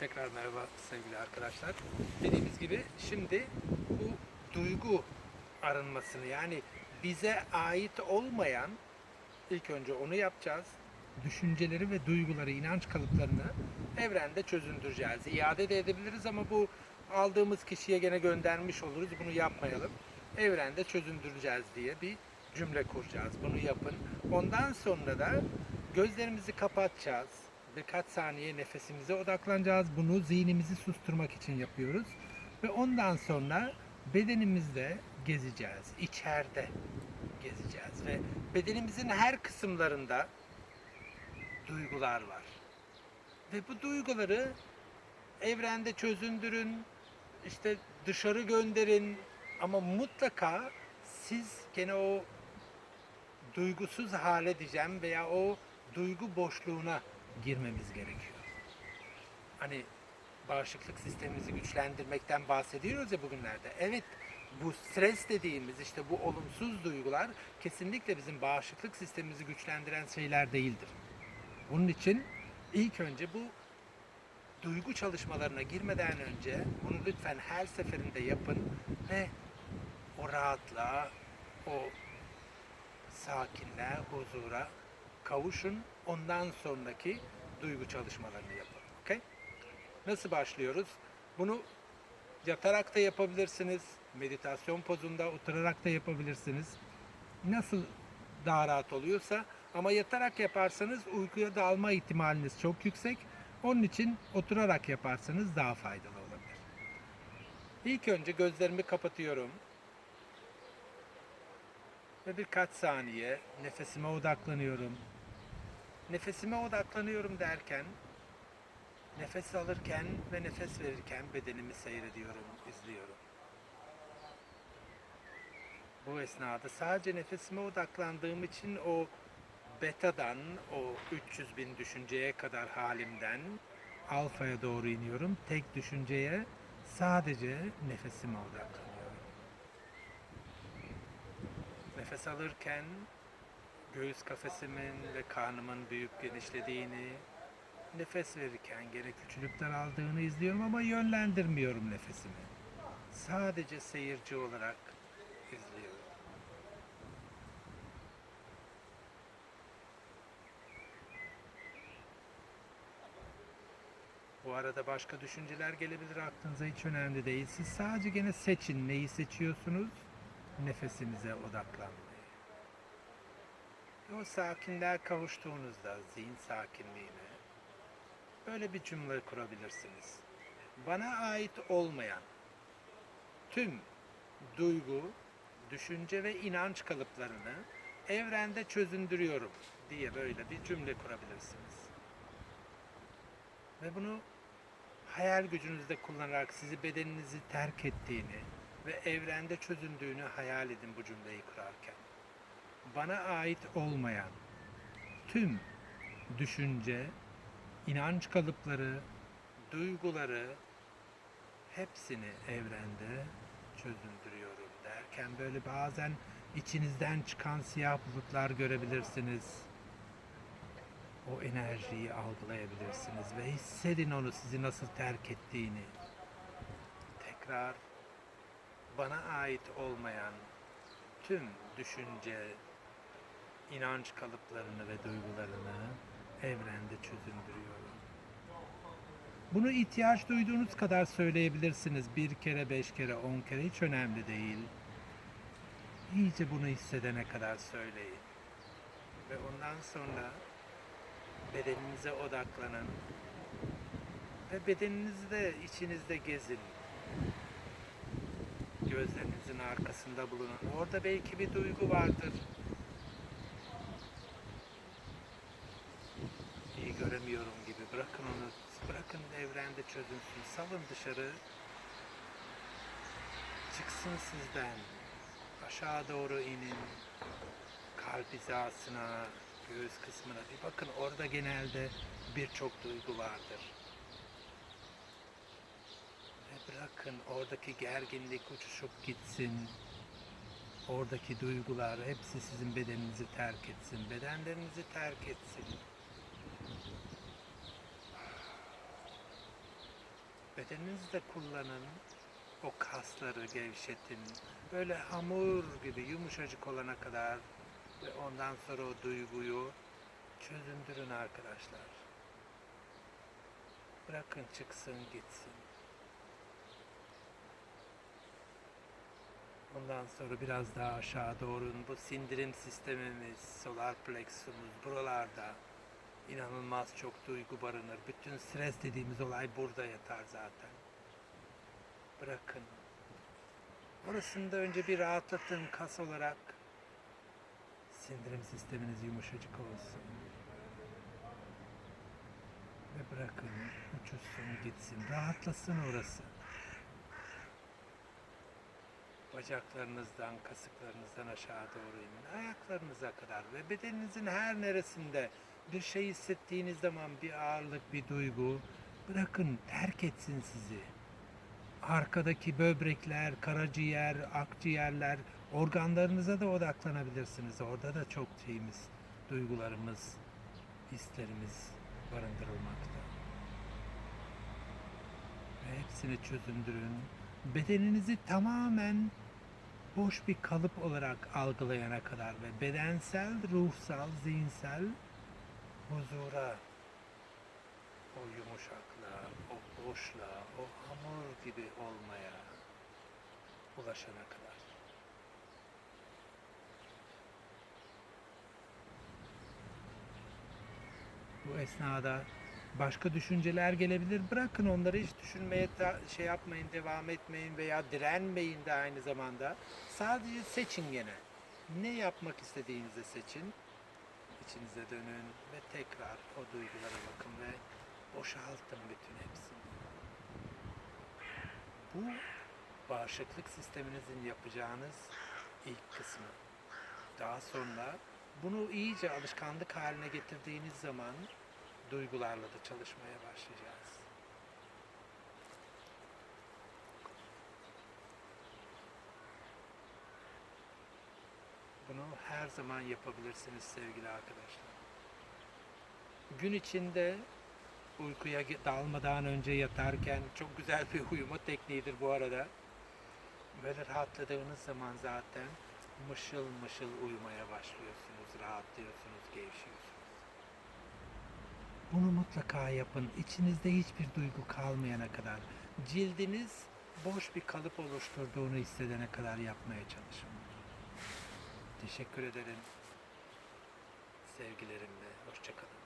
Tekrar merhaba sevgili arkadaşlar. Dediğimiz gibi şimdi bu duygu arınmasını yani bize ait olmayan ilk önce onu yapacağız. Düşünceleri ve duyguları, inanç kalıplarını evrende çözündüreceğiz. İade de edebiliriz ama bu aldığımız kişiye gene göndermiş oluruz. Bunu yapmayalım. Evrende çözündüreceğiz diye bir cümle kuracağız. Bunu yapın. Ondan sonra da gözlerimizi kapatacağız. Birkaç saniye nefesimize odaklanacağız. Bunu zihnimizi susturmak için yapıyoruz. Ve ondan sonra bedenimizde gezeceğiz. İçeride gezeceğiz ve bedenimizin her kısımlarında duygular var. Ve bu duyguları evrende çözündürün, işte dışarı gönderin ama mutlaka siz gene o duygusuz hale diyeceğim veya o duygu boşluğuna girmemiz gerekiyor. Hani bağışıklık sistemimizi güçlendirmekten bahsediyoruz ya bugünlerde. Evet bu stres dediğimiz işte bu olumsuz duygular kesinlikle bizim bağışıklık sistemimizi güçlendiren şeyler değildir. Bunun için ilk önce bu duygu çalışmalarına girmeden önce bunu lütfen her seferinde yapın ve o rahatlığa, o sakinliğe, huzura kavuşun. Ondan sonraki duygu çalışmalarını yapın. Okay? Nasıl başlıyoruz? Bunu yatarak da yapabilirsiniz. Meditasyon pozunda oturarak da yapabilirsiniz. Nasıl daha rahat oluyorsa ama yatarak yaparsanız uykuya dalma ihtimaliniz çok yüksek. Onun için oturarak yaparsanız daha faydalı olabilir. İlk önce gözlerimi kapatıyorum. Ve birkaç saniye nefesime odaklanıyorum. Nefesime odaklanıyorum derken nefes alırken ve nefes verirken bedenimi seyrediyorum, izliyorum. Bu esnada sadece nefesime odaklandığım için o betadan, o 300 bin düşünceye kadar halimden alfaya doğru iniyorum. Tek düşünceye sadece nefesime odaklanıyorum. Nefes alırken göğüs kafesimin ve karnımın büyük genişlediğini, nefes verirken gene küçülüp daraldığını izliyorum ama yönlendirmiyorum nefesimi. Sadece seyirci olarak izliyorum. Bu arada başka düşünceler gelebilir aklınıza hiç önemli değil. Siz sadece gene seçin neyi seçiyorsunuz? Nefesinize odaklanmayı. O sakinliğe kavuştuğunuzda zihin sakinliğine böyle bir cümle kurabilirsiniz. Bana ait olmayan tüm duygu, düşünce ve inanç kalıplarını evrende çözündürüyorum diye böyle bir cümle kurabilirsiniz. Ve bunu hayal gücünüzde kullanarak sizi bedeninizi terk ettiğini ve evrende çözündüğünü hayal edin bu cümleyi kurarken. Bana ait olmayan tüm düşünce, inanç kalıpları, duyguları hepsini evrende çözündürüyorum derken böyle bazen içinizden çıkan siyah bulutlar görebilirsiniz. O enerjiyi algılayabilirsiniz ve hissedin onu sizi nasıl terk ettiğini. Tekrar bana ait olmayan tüm düşünce, inanç kalıplarını ve duygularını evrende çözündürüyorum. Bunu ihtiyaç duyduğunuz kadar söyleyebilirsiniz. Bir kere, beş kere, on kere hiç önemli değil. İyice bunu hissedene kadar söyleyin. Ve ondan sonra bedeninize odaklanın. Ve bedeninizde, içinizde gezin. Gözlerinizin arkasında bulunun. Orada belki bir duygu vardır. İyi göremiyorum gibi. Bırakın onu, bırakın evrende çözünsün. Salın dışarı. Çıksın sizden. Aşağı doğru inin. Kalp hizasına, göğüs kısmına bir bakın. Orada genelde birçok duygu vardır. Ve bırakın oradaki gerginlik uçuşup gitsin. Oradaki duygular hepsi sizin bedeninizi terk etsin. Bedenlerinizi terk etsin. Bedeninizde kullanın. O kasları gevşetin. Böyle hamur gibi yumuşacık olana kadar ve ondan sonra o duyguyu çözündürün arkadaşlar. Bırakın çıksın gitsin. Ondan sonra biraz daha aşağı doğru bu sindirim sistemimiz, solar plexusumuz buralarda inanılmaz çok duygu barınır. Bütün stres dediğimiz olay burada yatar zaten. Bırakın. Orasını da önce bir rahatlatın kas olarak. Sindirim sisteminiz yumuşacık olsun. Ve bırakın uçuşsun gitsin. Rahatlasın orası. Bacaklarınızdan, kasıklarınızdan aşağı doğru inin. Ayaklarınıza kadar ve bedeninizin her neresinde bir şey hissettiğiniz zaman bir ağırlık, bir duygu bırakın terk etsin sizi. Arkadaki böbrekler, karaciğer, akciğerler, organlarınıza da odaklanabilirsiniz. Orada da çok şeyimiz, duygularımız, hislerimiz barındırılmakta. Ve hepsini çözündürün. Bedeninizi tamamen boş bir kalıp olarak algılayana kadar ve bedensel, ruhsal, zihinsel huzura, o yumuşaklığa, o boşluğa, o hamur gibi olmaya ulaşana kadar. Bu esnada başka düşünceler gelebilir. Bırakın onları hiç düşünmeye şey yapmayın, devam etmeyin veya direnmeyin de aynı zamanda. Sadece seçin gene. Ne yapmak istediğinizi seçin. İçinize dönün ve tekrar o duygulara bakın ve boşaltın bütün hepsini. Bu bağışıklık sisteminizin yapacağınız ilk kısmı. Daha sonra bunu iyice alışkanlık haline getirdiğiniz zaman duygularla da çalışmaya başlayacağız. Bunu her zaman yapabilirsiniz sevgili arkadaşlar. Gün içinde uykuya dalmadan önce yatarken çok güzel bir uyuma tekniğidir bu arada. Böyle rahatladığınız zaman zaten mışıl mışıl uyumaya başlıyorsunuz, rahatlıyorsunuz, gevşiyorsunuz. Bunu mutlaka yapın. İçinizde hiçbir duygu kalmayana kadar. Cildiniz boş bir kalıp oluşturduğunu hissedene kadar yapmaya çalışın. Teşekkür ederim. Sevgilerimle. Hoşçakalın.